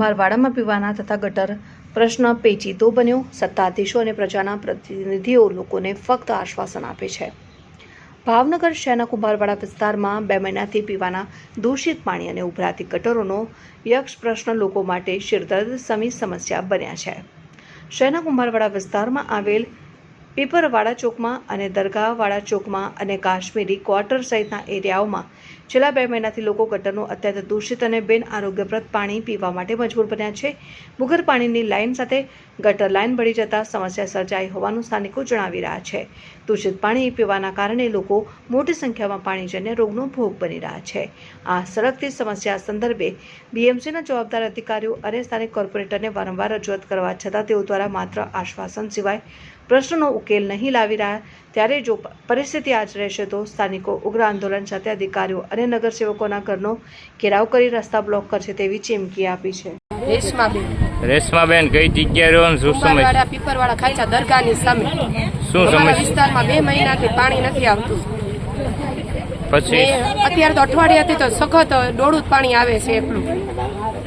કુંભારવાડામાં પીવાના તથા ગટર પ્રશ્ન પેચીદો બન્યો. સત્તાધીશો અને પ્રજાના પ્રતિનિધિઓ લોકોને ફક્ત આશ્વાસન આપે છે. ભાવનગર શહેરના કુંભારવાડા વિસ્તારમાં બે મહિનાથી પીવાના દૂષિત પાણી અને ઉભરાતી ગટરોનો યક્ષ પ્રશ્ન લોકો માટે શિરદર્દ સમી સમસ્યા બન્યા છે. શહેરના કુંભારવાડા વિસ્તારમાં આવેલ પીપરવાડા ચોકમાં અને દરગાહવાડા ચોકમાં અને કાશ્મીરી ક્વાર્ટર સહિતના એરિયાઓમાં છેલ્લા બે મહિનાથી લોકો ગટરનું અત્યંત દૂષિત અને બિન આરોગ્યપ્રદ પાણી પીવા માટે મજબૂર બન્યા છે. ભૂગર પાણીની લાઇન સાથે ગટર લાઇન ભળી જતા સમસ્યા સર્જાઈ હોવાનું સ્થાનિકો જણાવી રહ્યા છે. દૂષિત પાણી પીવાના કારણે લોકો મોટી સંખ્યામાં પાણીજન્ય રોગનો ભોગ બની રહ્યા છે. આ સળગતી સમસ્યા સંદર્ભે બીએમસીના જવાબદાર અધિકારીઓ અને સ્થાનિક કોર્પોરેટરને વારંવાર રજૂઆત કરવા છતાં તેઓ દ્વારા માત્ર આશ્વાસન સિવાય પ્રશ્નનો ઉકેલ નહીં લાવી રહ્યા. ત્યારે જો પરિસ્થિતિ આજ રહેશે તો સ્થાનિકો ઉગ્ર આંદોલન સાથે અધિકારીઓ અને નગરસેવકોના ઘરનો ઘેરાવ કરી રસ્તા બ્લોક કરશે તેવી ચીમકી આપી છે. રેશમાબેન. રેશમાબેન કઈ જગ્યાએ રહો ને શું સમસ્યા કુંભારવાડા પીપરવાડા ખાચા દરગાહની સામે. શું સમય? વિસ્તારમાં બે મહિનાથી પાણી નથી આવતું. પછી? અત્યારે તો અઠવાડિયાથી તો સખત દોડું જ પાણી આવે છે એટલું.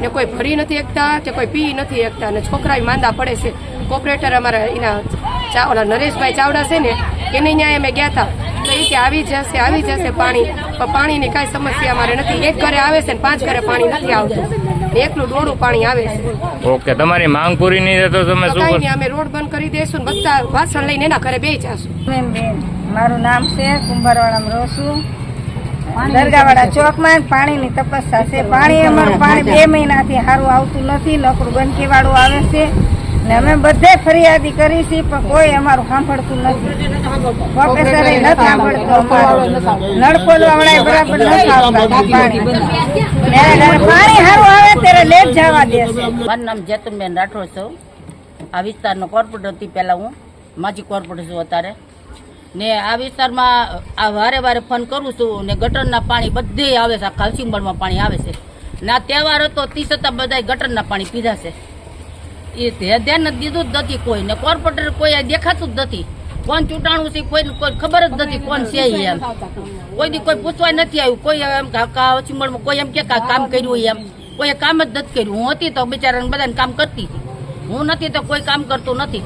ને કોઈ ભરી નથી એકતા કે કોઈ પી નથી એકતા. ને છોકરા માંદા પડે છે. કોપરેટર અમારા એના ચા- ઓલા નરેશભાઈ ચાવડા છે ને એને ત્યાં અમે ગયા હતા તો. એ કે આવી જશે આવી જશે પાણી. પણ પાણીની કાંઈ સમસ્યા અમારે નથી. એક ઘરે આવે છે ને પાંચ ઘરે પાણી નથી આવતું. ને એકલું ડોળું પાણી આવે છે. ઓકે તમારી માંગ પૂરી નહીં તો તમે શું કાંઈ નહીં અમે રોડ બંધ કરી દઈશું ને બધા વાસણ લઈને એના ઘરે બે જાશું. મારું નામ છે કુંભારવાળામાં રહું છું ચોકમાં પાણીની તપસ્યા છે પાણી અમારું પાણી બે મહિનાથી સારું આવતું નથી. નકરું ગંદકી વાળું આવે છે. ને અમે બધે ફરિયાદી કરી છે પણ કોઈ અમારું સાંભળતું નથી. પ્રોફેસર નથી સાંભળતો અમારું. નળકો વાળા બરાબર નથી આવતા. પાણી. પાણી સારું આવે ત્યારે લેટ જવા દે મારું નામ જેતુનબેન રાઠોડ છું. આ વિસ્તારનો કોર્પોરેટર હતી પહેલાં હું. માજી કોર્પોરેટર છું અત્યારે. ને આ વિસ્તારમાં આ વારે વારે ફોન કરું છું ને ગટરના પાણી બધે આવે છે. આ કાલસીમબળમાં પાણી આવે છે. ના તહેવાર હતો તી છતાં બધા ગટરના પાણી પીધા છે. એ ધ્યાન જ દીધું જ નથી કોઈને. કોર્પોરેટર કોઈ દેખાતું જ નથી. કોણ ચૂંટાણું છે કોઈ કોઈ ખબર જ નથી કોણ છે એમ. કોઈ દી કોઈ પૂછવા નથી આવ્યું. કોઈ એમ કાલસીમબળમાં કોઈ એમ કે કામ કર્યું એમ. કોઈ કામ જ નથી કર્યું. હું હતી તો બિચારાને બધાને કામ કરતી હતી. હું નથી તો કોઈ કામ કરતું નથી.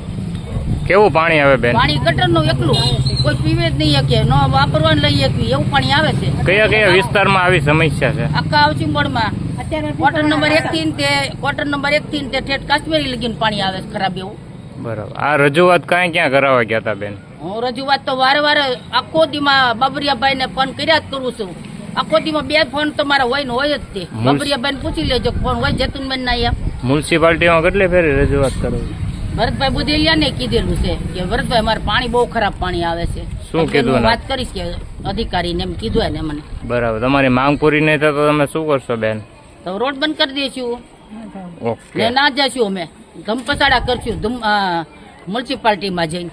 કેવું પાણી આવે બેન? પાણી ગટરનું એકલું. કોઈ પીવે જ નહીં શકે ન વાપરવાનું લઈ શકવી એવું પાણી આવે છે. કયા કયા વિસ્તારમાં આવી સમસ્યા છે? આખા બોર્ડમાં ક્વાર્ટર નંબર એક થી તે ક્વાર્ટર નંબર એક થી તે ઠેઠ કાશ્મીરી લગીન પાણી આવે છે ખરાબ એવું. બરાબર. આ રજૂઆત કાંઈ ક્યાં કરાવવા ગયા હતા બેન? હું રજૂઆત તો વારે વારે આખો દીમાં બાબરિયાભાઈ ને ફોન કર્યા જ કરું છું. આખો દીમાં બે ફોન તમારા હોય ને હોય જ તે. મુલ- ને પૂછી લેજો ફોન હોય જતુનબેન ના અહીંયા. મ્યુનિસિપાલિટીમાં કેટલે ફેરી રજૂઆત કરો? ભરતભાઈ બુધેલિયા ને કીધેલું છે કે ભરતભાઈ અમારે પાણી બહુ ખરાબ પાણી આવે છે. શું કીધું વાત કરીશ કે અધિકારીને એમ કીધું ને મને. બરાબર. તમારી માંગ પૂરી નહીં થાય તો તમે શું કરશો બેન? તો રોડ બંધ કરી દઈશું ઓકે. ને ના જશું અમે. ધમપસાડા કરશું ધમ મ્યુનિસિપાલિટીમાં જઈને.